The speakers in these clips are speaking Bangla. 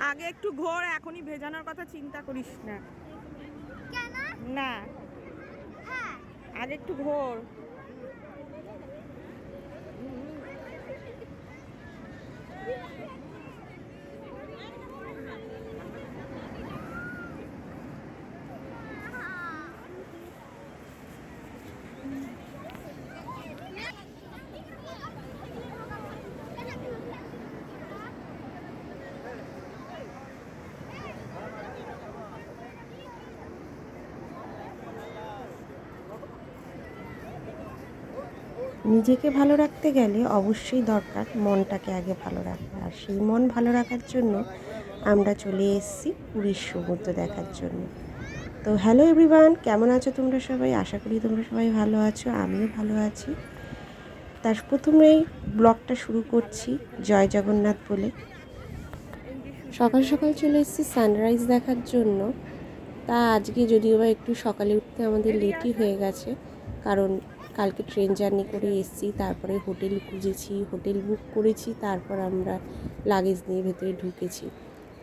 আগে একটু ঘোর এখনই ভেজানোর কথা চিন্তা করিস না। না। হ্যাঁ। আগে একটু ঘোর। নিজেকে ভালো রাখতে গেলে অবশ্যই দরকার মনটাকে আগে ভালো রাখা। আর সেই মন ভালো রাখার জন্য আমরা চলে এসেছি পুরীর সমুদ্র দেখার জন্য। তো হ্যালো এভরিওয়ান কেমন আছো তোমরা সবাই? আশা করি তোমরা সবাই ভালো আছো, আমিও ভালো আছি। তার প্রথমেই ব্লগটা শুরু করছি জয় জগন্নাথ বলে। সকাল সকাল চলে এসেছি সানরাইজ দেখার জন্য। তা আজকে যদিও বা একটু সকালে উঠতে আমাদের লেটই হয়ে গেছে, কারণ কালকে ট্রেন জার্নি করে এসেছি, তারপরে হোটেল খুঁজেছি, হোটেল বুক করেছি, তারপর আমরা লাগেজ নিয়ে ভেতরে ঢুকেছি।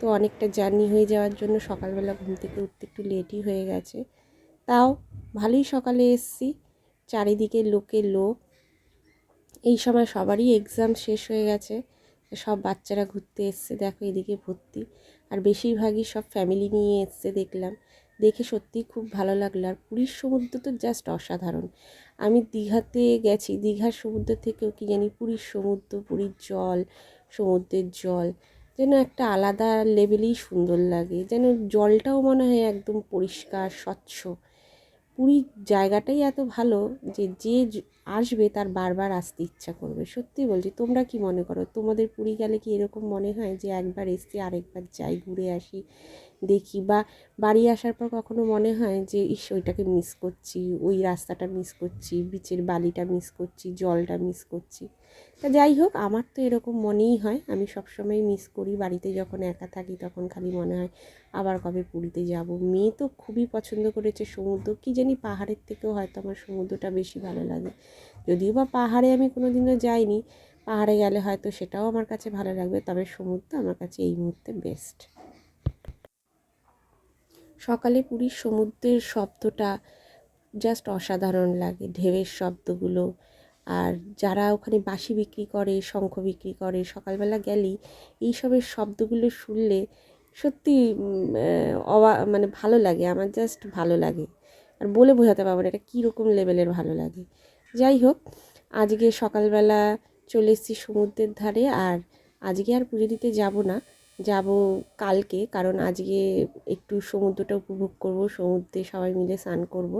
তো অনেকটা জার্নি হয়ে যাওয়ার জন্য সকালবেলা ঘুম থেকে উঠতে একটু লেটই হয়ে গেছে। তাও ভালোই সকালে এসেছি, চারিদিকে লোকে লোক। এই সময় সবারই এক্সাম শেষ হয়ে গেছে, সব বাচ্চারা ঘুরতে এসছে, দেখো এদিকে ভর্তি। আর বেশিরভাগই সব ফ্যামিলি নিয়ে এসছে দেখলাম। দেখে সত্যিই খুব ভালো লাগল। আর পুরীর সমুদ্র তো জাস্ট অসাধারণ। আমি দীঘাতে গেছি, দীঘার সমুদ্র থেকেও কি জানি পুরীর সমুদ্র, পুরীর জল, সমুদ্রের জল, যেন একটা আলাদা লেভেলেই সুন্দর লাগে। যেন জলটাও মনে হয় একদম পরিষ্কার, স্বচ্ছ। পুরীর জায়গাটাই এত ভালো যে যে আসবে তার বারবার আসতে ইচ্ছা করবে। সত্যি বলছি, তোমরা কি মনে করো? তোমাদের পুরী গেলে কি এরকম মনে হয় যে একবার এসছি আরেকবার যাই, ঘুরে আসি? দেখি বা বাড়ি আসার পর কখনো মনে হয় যে, ইস, ওইটাকে মিস করছি, ওই রাস্তাটা মিস করছি বিচের বালিটা মিস করছি, জলটা মিস করছি। তা যাই হোক, আমার তো এরকম মনেই হয়। আমি সবসময় মিস করি। বাড়িতে যখন একা থাকি, তখন খালি মনে হয়, আবার কবে পুরীতে যাব? মেয়ে তো খুবই পছন্দ করেছে সমুদ্র। কি জানি পাহাড়ের থেকেও হয়তো আমার সমুদ্রটা বেশি ভালো লাগে। যদিও বা পাহাড়ে আমি কোনোদিনও যাইনি, পাহাড়ে গেলে হয়তো সেটাও আমার কাছে ভালো লাগবে। তবে সমুদ্র আমার কাছে এই মুহূর্তে বেস্ট সকালে পুরীর সমুদ্রের শব্দটা জাস্ট অসাধারণ লাগে, ঢেউয়ের শব্দগুলো। আর যারা ওখানে বাঁশি বিক্রি করে, শঙ্খ বিক্রি করে, সকালবেলা গেলেই এইসবের শব্দগুলো শুনলে সত্যি অবা মানে ভালো লাগে, আমার জাস্ট ভালো লাগে। আর বলে বোঝাতে পারব না, এটা কীরকম লেভেলের ভালো লাগে। যাই হোক, আজকে সকালবেলা চলে এসেছি সমুদ্রের ধারে, আর আজকে আর পুজো দিতে যাব না। যাব কালকে, কারণ আজকে একটু সমুদ্রটা উপভোগ করব, সমুদ্রে সবাই মিলে স্নান করব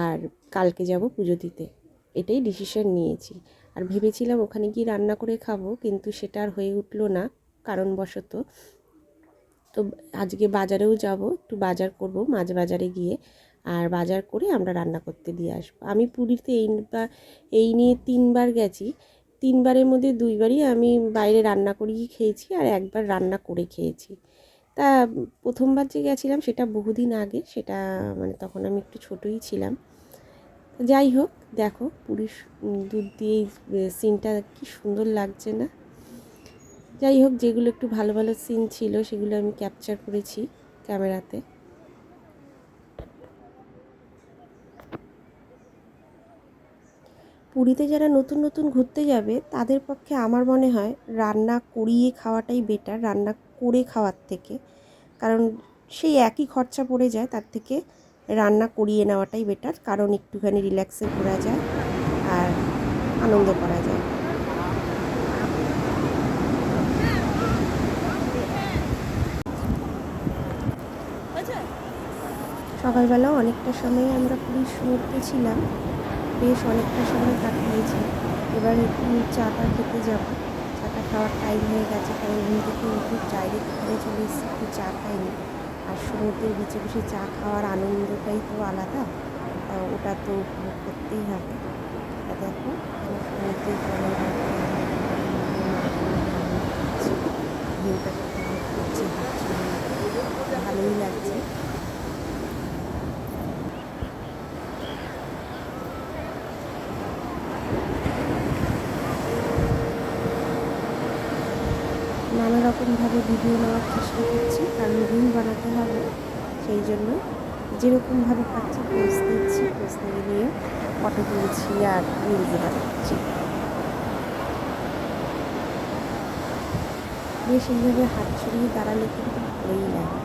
আর কালকে যাব পুজো দিতে। এটাই ডিসিশন নিয়েছি। আর ভেবেছিলাম ওখানে গিয়ে রান্না করে খাব, কিন্তু সেটা আর হয়ে উঠল না, কারণবশত। তো আজকে বাজারেও যাব, একটু বাজার করব মাছ বাজারে গিয়ে আর বাজার করে আমরা রান্না করতে দিয়ে আসব। আমি পুরীতে এইবার এই নিয়ে তিনবার গেছি তিনবারের মধ্যে দুইবারই আমি বাইরে রান্না করিয়ে খেয়েছি আর একবার রান্না করে খেয়েছি। তা প্রথমবার যে গেছিলাম সেটা বহুদিন আগে, সেটা মানে তখন আমি একটু ছোটোই ছিলাম। যাই হোক, দেখো পুরীর দুধ দিয়ে সিনটা কি সুন্দর লাগছে না? যাই হোক, যেগুলো একটু ভালো ভালো সিন ছিল সেগুলো আমি ক্যাপচার করেছি ক্যামেরাতে পুরীতে যারা নতুন নতুন ঘুরতে যাবে, তাদের পক্ষে আমার মনে হয় রান্না করিয়ে খাওয়াটাই বেটার রান্না করে খাওয়ার থেকে। কারণ সেই একই খরচা পড়ে যায়, তার থেকে রান্না করিয়ে নেওয়াটাই বেটার কারণ একটুখানি রিল্যাক্সে ঘোরা যায় আর আনন্দ করা যায়। সকালবেলাও অনেকটা সময় আমরা পুরীর সমুদ্রে ছিলাম। বেশ অনেকটা সময় কাটিয়েছি এবার একটু চাটা খেতে যাব। চাটা খাওয়ার টাইম হয়ে গেছে, কারণ ঘুম থেকে উঠে ডাইরেক্ট ঘরে চলে এসেছি, একটু চা খাইনি। আর সমুদ্রের বিচে বসে চা খাওয়ার আনন্দটাই তো আলাদা। ওটা তো উপভোগ করতেই হবে। দেখো, সমুদ্রের জলের মধ্যে ভিউটা উপভোগ করছি হাঁটছি ভালোই লাগছে রকমভাবে ভিডিও নেওয়ার চেষ্টা করছি, কারণ রিল বানাতে হবে, সেই জন্য যেরকমভাবে পাচ্ছি পোজ দিচ্ছি পোজ দিয়ে নিয়ে ফটো তুলছি আর রিলস বানাচ্ছি। বেশ এইভাবে হাত ছড়িয়ে দাঁড়ালে কিন্তু ভালোই লাগে।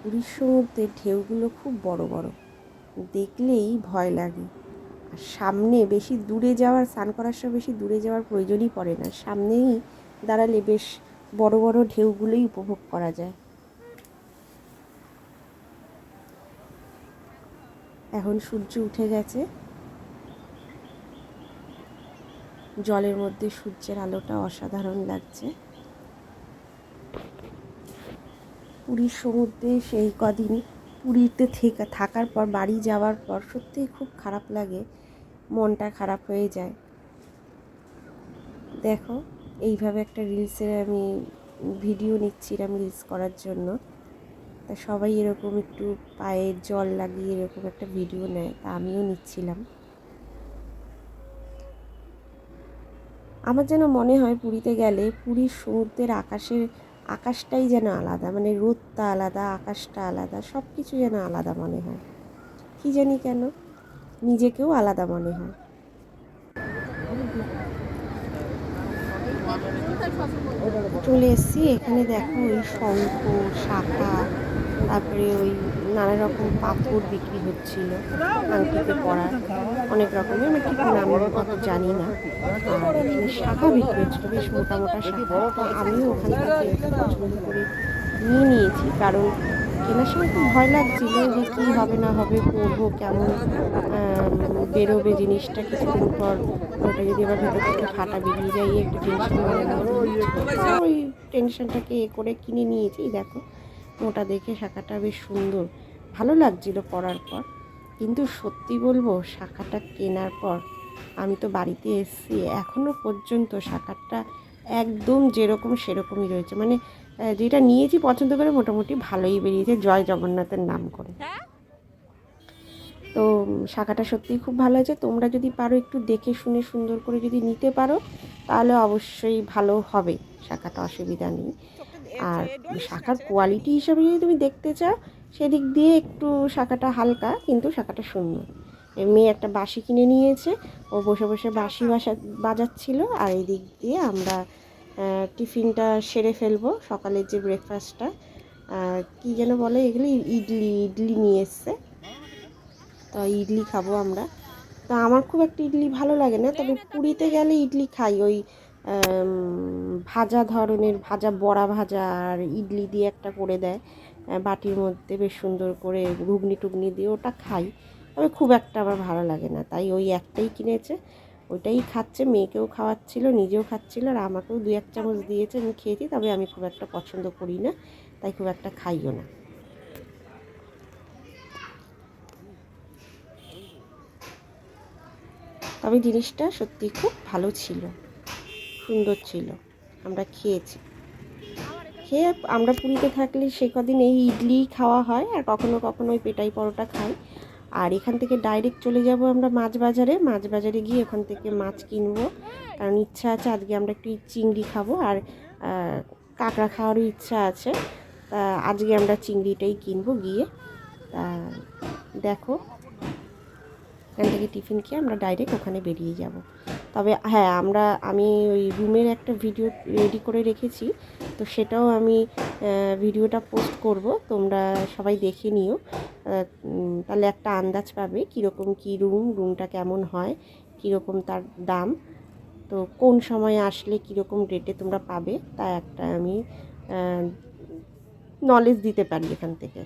পুরীর সমুদ্রের ঢেউগুলো খুব বড় বড়, দেখলেই ভয় লাগে। সামনে বেশি দূরে যাওয়ার, স্নান করার সময় বেশি দূরে যাওয়ার প্রয়োজনই পড়ে না। সামনেই দাঁড়ালে বেশ বড় বড় ঢেউগুলোই উপভোগ করা যায়। এখন সূর্য উঠে গেছে। জলের মধ্যে সূর্যের আলোটা অসাধারণ লাগছে। পুরীর সমুদ্রে সেই কদিন পুরীতে থেকে, থাকার পর, বাড়ি যাওয়ার পর সত্যিই খুব খারাপ লাগে। মনটা খারাপ হয়ে যায়। দেখো, এইভাবে একটা রিলসের আমি ভিডিও নিচ্ছিলাম রিলস করার জন্য। তা সবাই এরকম একটু পায়ে জল লাগিয়ে এরকম একটা ভিডিও নেয়, তা আমিও নিচ্ছিলাম। আমার যেন মনে হয় পুরীতে গেলে পুরীর সমুদ্রের আকাশের, আকাশটাই যেন আলাদা মানে রোদটা আলাদা, আকাশটা আলাদা সব কিছু যেন আলাদা মনে হয়। কি জানি কেন? নিজেকেও আলাদা মনে হয়। চলে এসেছি, এখানে দেখো ওই শঙ্খ শাখা তারপরে ওই নানা রকম পাথর বিক্রি হচ্ছিল আংটিতে পড়ার অনেক রকমের, আমি ঠিক নাম জানি না। আর শাখা বিক্রি হচ্ছিল, বেশ মোটা মোটা শাখা। তো আমিও ওখান থেকে পছন্দ করে নিয়ে নিয়েছি, কারণ কেনার সময় খুব ভয় লাগছিল যে কী হবে না হবে পরবো কেমন বেরোবে জিনিসটা কিছুদিন পর। ওটা যদি আবার ভেতর থেকে ফাটা বেরিয়ে যায় একটু টেনশন ওই টেনশনটাকে এ করে কিনে নিয়েছি, দেখো। মোটা দেখে শাখাটা বেশ সুন্দর। ভালো লাগছিল পরার পর। কিন্তু সত্যি বলব, শাখাটা কেনার পর আমি তো বাড়িতে এসেছি এখনও পর্যন্ত শাখাটা একদম যেরকম সেরকমই রয়েছে। মানে যেটা নিয়েছি পছন্দ করে মোটামুটি ভালোই বেরিয়েছে জয় জগন্নাথের নাম করে। তো শাখাটা সত্যিই খুব ভালো হয়েছে তোমরা যদি পারো একটু দেখে শুনে সুন্দর করে যদি নিতে পারো তাহলে অবশ্যই ভালো হবে। শাখাটা অসুবিধা নেই। আর শাখার কোয়ালিটি হিসাবে যদি তুমি দেখতে চাও সেদিক দিয়ে একটু শাখাটা হালকা কিন্তু শাখাটা সুন্দর মেয়ে একটা বাঁশি কিনে নিয়েছে। ও বসে বসে বাঁশি বাসা বাজাচ্ছিল আর এই দিক দিয়ে আমরা টিফিনটা সেরে ফেলব সকালের যে ব্রেকফাস্টটা কী যেন বলে এগুলি? ইডলি ইডলি নিয়ে এসছে। তো ইডলি খাব আমরা। তো আমার খুব একটা ইডলি ভালো লাগে না, তবে পুরীতে গেলে ইডলি খাই। ওই ভাজা ধরনের, ভাজা বড়া ভাজা আর ইডলি দিয়ে একটা করে দেয়। বাটির মধ্যে বেশ সুন্দর করে ঘুগনি টুগনি দিয়ে ওটা খাই। তবে খুব একটা আমার ভালো লাগে না। তাই ওই একটাই কিনেছে। ওইটাই খাচ্ছে, মেয়েকেও খাওয়াচ্ছিল, নিজেও খাচ্ছিল, আর আমাকেও দু এক চামচ দিয়েছে, আমি খেয়েছি, তবে আমি খুব একটা পছন্দ করি না, তাই খুব একটা খাইও না। তবে জিনিসটা সত্যি খুব ভালো ছিল, সুন্দর ছিল, আমরা খেয়েছি। খেয়ে আমরা পুরীতে থাকলে সে কদিন এই ইডলি খাওয়া হয়, আর কখনো কখনো ওই পেটাই পরোটা খাই আর এখান থেকে ডাইরেক্ট চলে যাব আমরা মাছ বাজারে মাছ বাজারে গিয়ে ওখান থেকে মাছ কিনবো। কারণ ইচ্ছা আছে আজকে আমরা একটু চিংড়ি খাব আর কাঁকড়া খাওয়ারও ইচ্ছা আছে। তা আজকে আমরা চিংড়িটাই কিনবো গিয়ে। তা দেখো। এখান থেকে টিফিন খেয়ে আমরা ডাইরেক্ট ওখানে বেরিয়ে যাব। তবে হ্যাঁ আমরা, আমি ওই রুমের একটা ভিডিও রেডি করে রেখেছি। তো সেটাও আমি ভিডিওটা পোস্ট করব। তোমরা সবাই দেখে নিও। তাহলে একটা আন্দাজ পাবে কীরকম কী রুম, রুমটা কেমন হয়, কীরকম তার দাম। তো কোন সময় আসলে কীরকম রেটে তোমরা পাবে, তা একটা আমি নলেজ দিতে পারি এখান থেকে।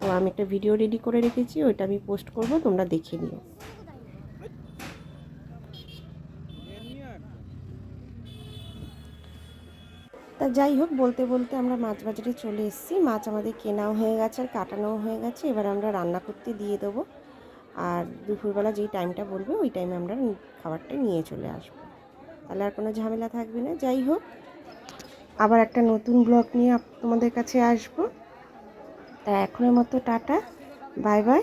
তো আমি একটা ভিডিও রেডি করে রেখেছি, ওইটা আমি পোস্ট করব, তোমরা দেখে নিও। তা যাই হোক, বলতে বলতে আমরা মাছ বাজারে চলে এসেছি। মাছ আমাদের কেনাও হয়ে গেছে আর কাটানোও হয়ে গেছে। এবার আমরা রান্না করতে দিয়ে দেবো। আর দুপুরবেলা যেই টাইমটা বলবে, ওই টাইমে আমরা খাবারটা নিয়ে চলে আসব। তাহলে আর কোনো ঝামেলা থাকবে না। যাই হোক, আবার একটা নতুন ব্লগ নিয়ে তোমাদের কাছে আসব। তা এখনের মতো টাটা, বাই বাই।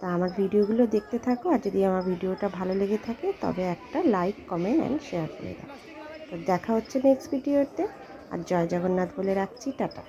তা আমার ভিডিওগুলো দেখতে থাকো, আর যদি আমার ভিডিওটা ভালো লেগে থাকে, তবে একটা লাইক, কমেন্ট অ্যান্ড শেয়ার করে দাও। তো দেখা হচ্ছে নেক্সট ভিডিওতে। আর জয় জগন্নাথ বলে রাখছি টাটা।